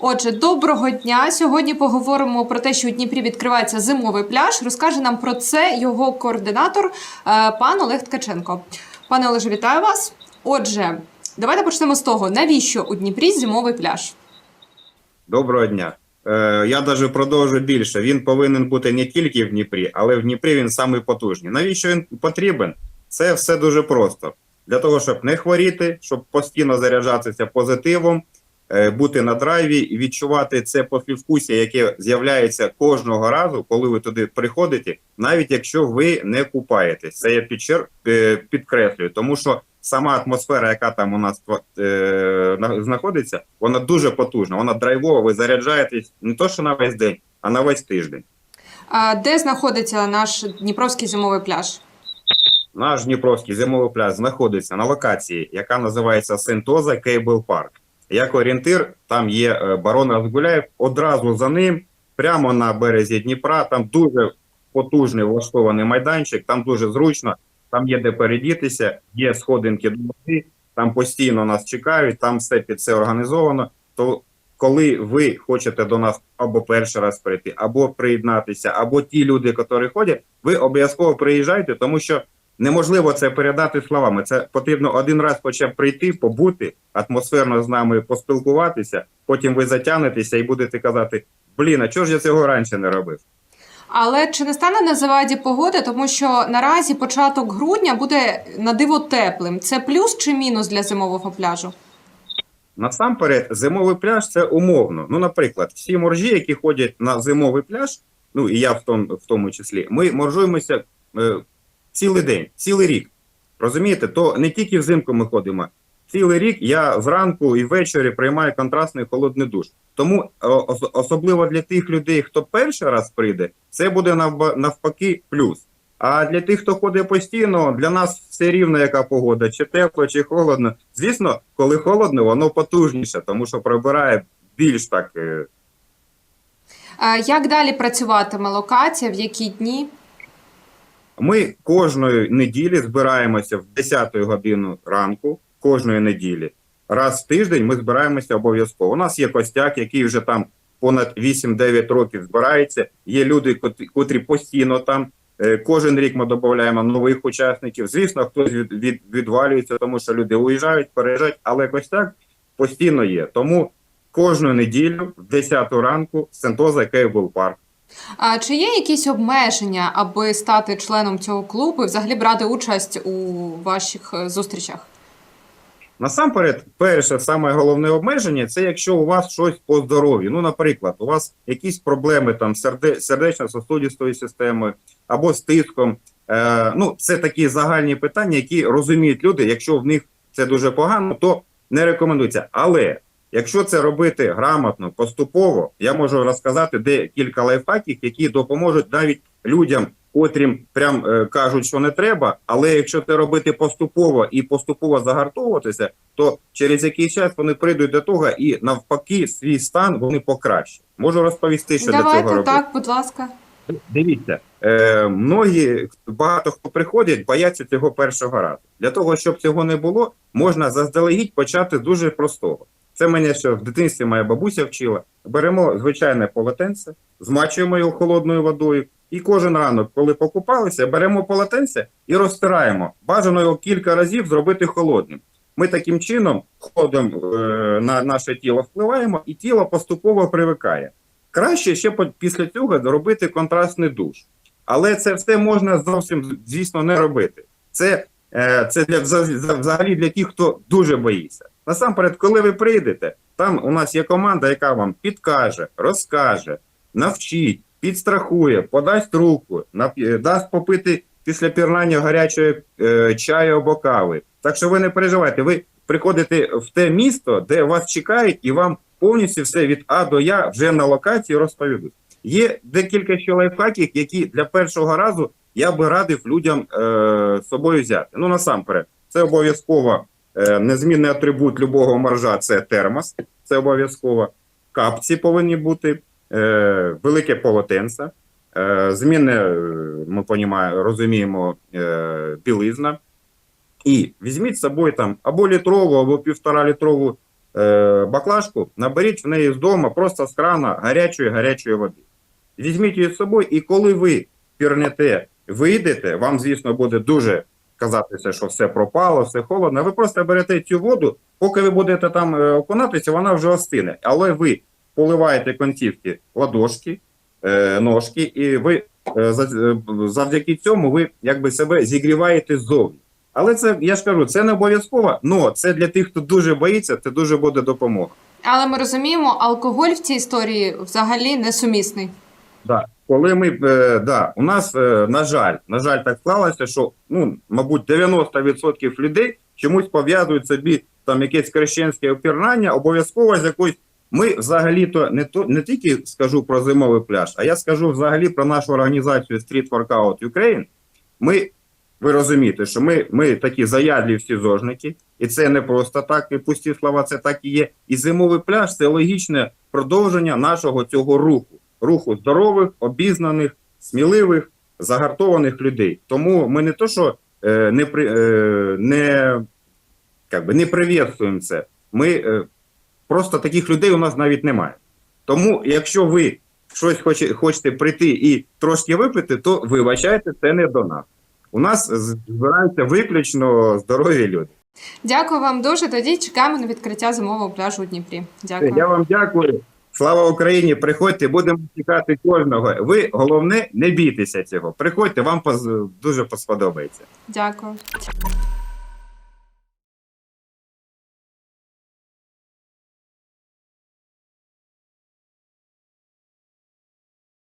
Отже, доброго дня. Сьогодні поговоримо про те, що у Дніпрі відкривається зимовий пляж. Розкаже нам про це його координатор, е, пан Олег Ткаченко. Пане Олеже, вітаю вас. Отже, давайте почнемо з того, навіщо у Дніпрі зимовий пляж? Доброго дня. Е, я навіть продовжу більше. Він повинен бути не тільки в Дніпрі, але в Дніпрі він самий потужний. Навіщо він потрібен? Це все дуже просто. Для того, щоб не хворіти, щоб постійно заряджатися позитивом, бути на драйві і відчувати це послівкусся, яке з'являється кожного разу, коли ви туди приходите, навіть якщо ви не купаєтесь. Це я підчер... е, підкреслюю, тому що сама атмосфера, яка там у нас е, знаходиться, вона дуже потужна, вона драйвова, ви заряджаєтесь не то, що на весь день, а на весь тиждень. А де знаходиться наш Дніпровський зимовий пляж? Наш Дніпровський зимовий пляж знаходиться на локації, яка називається Сентоза Кейбл Парк. Як орієнтир, там є е, барон Розгуляєв. Одразу за ним, прямо на березі Дніпра, там дуже потужний влаштований майданчик, там дуже зручно, там є де передітися, є сходинки до води, там постійно нас чекають, там все під це організовано. То коли ви хочете до нас або перший раз прийти, або приєднатися, або ті люди, які ходять, ви обов'язково приїжджайте, тому що неможливо це передати словами. Це потрібно один раз хоча б прийти, побути, атмосферно з нами поспілкуватися. Потім ви затягнетеся і будете казати: блін, а чого ж я цього раніше не робив? Але чи не стане на заваді погоди, тому що наразі початок грудня буде на диво теплим. Це плюс чи мінус для зимового пляжу? Насамперед, зимовий пляж це умовно. Ну, наприклад, всі моржі, які ходять на зимовий пляж, ну і я в тому, в тому числі, ми моржуємося е, цілий день, цілий рік. Розумієте, то не тільки взимку ми ходимо. Цілий рік я зранку і ввечері приймаю контрастний холодний душ. Тому особливо для тих людей, хто перший раз прийде, це буде навпаки плюс. А для тих, хто ходить постійно, для нас все рівно, яка погода, чи тепло, чи холодно. Звісно, коли холодно, воно потужніше, тому що прибирає більш так. е, Як далі працюватиме локація, в які дні? Ми кожної неділі збираємося в 10 годину ранку, кожної неділі. Раз в тиждень ми збираємося обов'язково. У нас є костяк, який вже там понад 8-9 років збирається. Є люди, котрі, постійно там. Е, Кожен рік ми додаємо нових учасників. Звісно, хтось від, від, відвалюється, тому що люди уїжджають, переїжджають, але костяк постійно є. Тому кожну неділю в 10 ранку Сентоза Кейбл Парк. А чи є якісь обмеження, аби стати членом цього клубу і взагалі брати участь у ваших е, зустрічах? Насамперед, перше, саме головне обмеження це якщо у вас щось по здоров'ю. Ну, наприклад, у вас якісь проблеми там серде, сердечно-сосудистої системи або з тиском. Е, ну, це такі загальні питання, які розуміють люди. Якщо в них це дуже погано, то не рекомендується. Але якщо це робити грамотно, поступово, я можу розказати декілька лайфхаків, які допоможуть навіть людям, котрім прям е, кажуть, що не треба. Але якщо це робити поступово і поступово загартовуватися, то через якийсь час вони прийдуть до того і навпаки свій стан вони покращать. Можу розповісти, що для цього робити. так, будь ласка. Дивіться, е, многі багато хто приходять, бояться цього першого разу. Для того, щоб цього не було, можна заздалегідь почати дуже простого. Це мене ще в дитинстві моя бабуся вчила. Беремо звичайне полотенце, змачуємо його холодною водою, і кожен ранок, коли покупалися, беремо полотенце і розтираємо. Бажано його кілька разів зробити холодним. Ми таким чином ходом е, на наше тіло впливаємо, і тіло поступово привикає. Краще ще по- після цього робити контрастний душ. Але це все можна зовсім, звісно, не робити. Це, е, це для, взагалі для тих, хто дуже боїться. Насамперед, коли ви прийдете, там у нас є команда, яка вам підкаже, розкаже, навчить, підстрахує, подасть руку, напі- дасть попити після пірнання гарячої е, чаю або кави. Так що ви не переживайте, ви приходите в те місто, де вас чекають, і вам повністю все від А до Я вже на локації розповідуть. Є декілька ще лайфхаків, які для першого разу я би радив людям е, собою взяти. Ну насамперед, це обов'язково е, незмінний атрибут любого моржа це термос, це обов'язково. Капці повинні бути, е, велике полотенце, е, змінне, е, ми понімаємо, розуміємо, е, білизна. І візьміть з собою там або літрову, або півтора літрову е, баклажку, наберіть в неї з дому просто з крана гарячої гарячої води. Візьміть її з собою, і коли ви пірнете, вийдете, вам, звісно, буде дуже казатися, що все пропало, все холодно. Ви просто берете цю воду, поки ви будете там е, окунатися, вона вже остине. Але ви поливаєте концівки ладошки, е, ножки, і ви е, за- завдяки цьому ви якби себе зігріваєте ззовні. Але це, я ж кажу, це не обов'язково, але це для тих, хто дуже боїться, це дуже буде допомога. Але ми розуміємо, алкоголь в цій історії взагалі несумісний. Да. Коли ми, е, да, у нас, е, на жаль, на жаль, так склалося, що, ну, мабуть, 90% людей чомусь пов'язують собі там якесь крещенське опірнання, обов'язково з якоюсь. Ми взагалі-то не то не тільки скажу про зимовий пляж, а я скажу взагалі про нашу організацію Street Workout Ukraine. Ми, ви розумієте, що ми, ми такі заядлі всі зожники, і це не просто так, і пусті слова, це так і є. І зимовий пляж це логічне продовження нашого цього руху руху здорових, обізнаних, сміливих, загартованих людей. Тому ми не то, що е, не, е, не, как би, не привітствуємо це. Ми е, просто таких людей у нас навіть немає. Тому, якщо ви щось хоче, хочете прийти і трошки випити, то вибачайте, це не до нас. У нас збираються виключно здорові люди. Дякую вам дуже. Тоді чекаємо на відкриття зимового пляжу у Дніпрі. Дякую. Я вам дякую. Слава Україні! Приходьте, будемо чекати кожного. Ви головне не бійтеся цього. Приходьте, вам поз- дуже сподобається. Дякую.